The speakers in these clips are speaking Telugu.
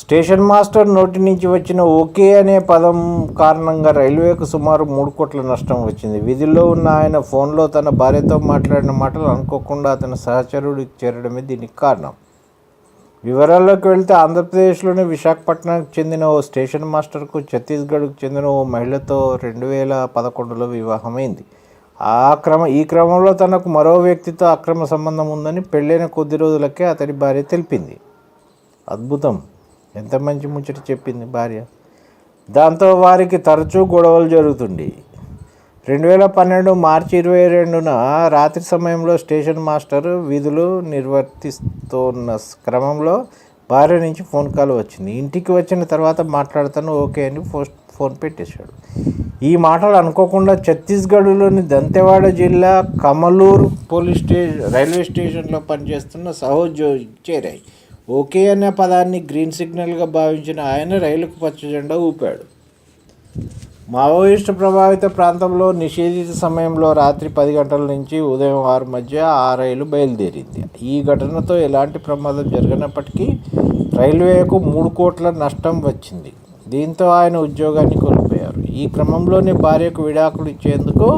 స్టేషన్ మాస్టర్ నోటి నుంచి వచ్చిన ఓకే అనే పదం కారణంగా రైల్వేకు సుమారు మూడు కోట్ల నష్టం వచ్చింది. విధుల్లో ఉన్న ఆయన ఫోన్లో తన భార్యతో మాట్లాడిన మాటలు అనుకోకుండా అతని సహచరుడికి చేరడమే దీనికి కారణం. వివరాల్లోకి వెళ్తే ఆంధ్రప్రదేశ్లోని విశాఖపట్నానికి చెందిన ఓ స్టేషన్ మాస్టర్కు ఛత్తీస్గఢ్కు చెందిన ఓ మహిళతో రెండు వేల పదకొండులో వివాహమైంది. ఆ క్రమ ఈ క్రమంలో తనకు మరో వ్యక్తితో అక్రమ సంబంధం ఉందని పెళ్ళైన కొద్ది రోజులకే అతడి భార్య తెలిపింది. అద్భుతం. ఎంత మంచి ముచ్చట చెప్పింది భార్య. దాంతో వారికి తరచూ గొడవలు జరుగుతుంది రెండు వేల పన్నెండు మార్చి ఇరవై రెండున రాత్రి సమయంలో స్టేషన్ మాస్టర్ విధులు నిర్వర్తిస్తున్న క్రమంలో భార్య నుంచి ఫోన్ కాల్ వచ్చింది. ఇంటికి వచ్చిన తర్వాత మాట్లాడతాను ఓకే అని పోస్ట్ ఫోన్ పెట్టేశాడు. ఈ మాటలు అనుకోకుండా ఛత్తీస్గఢ్లోని దంతెవాడ జిల్లా కమలూర్ పోలీస్ స్టేషన్ రైల్వే స్టేషన్లో పనిచేస్తున్న సహోద్యోగి చేరాయి. ఓకే అనే పదాన్ని గ్రీన్ సిగ్నల్గా భావించిన ఆయన రైలుకు పచ్చజెండా ఊపాడు. మావోయిస్టు ప్రభావిత ప్రాంతంలో నిషేధిత సమయంలో రాత్రి పది గంటల నుంచి ఉదయం ఆరు మధ్య ఆ రైలు బయలుదేరింది. ఈ ఘటనతో ఎలాంటి ప్రమాదం జరగనప్పటికీ రైల్వేకు మూడు కోట్ల నష్టం వచ్చింది. దీంతో ఆయన ఉద్యోగాన్ని కోల్పోయారు. ఈ క్రమంలోనే భార్యకు విడాకులు ఇచ్చేందుకు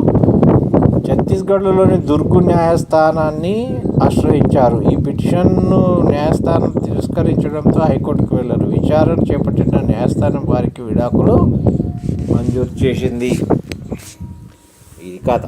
ఛత్తీస్గఢ్లోని దుర్గు న్యాయస్థానాన్ని ఆశ్రయించారు. ఈ పిటిషన్ను న్యాయస్థానం తిరస్కరించడంతో హైకోర్టుకు వెళ్ళారు. విచారణ చేపట్టిన న్యాయస్థానం వారికి విడాకులు మంజూరు చేసింది. ఇది కథ.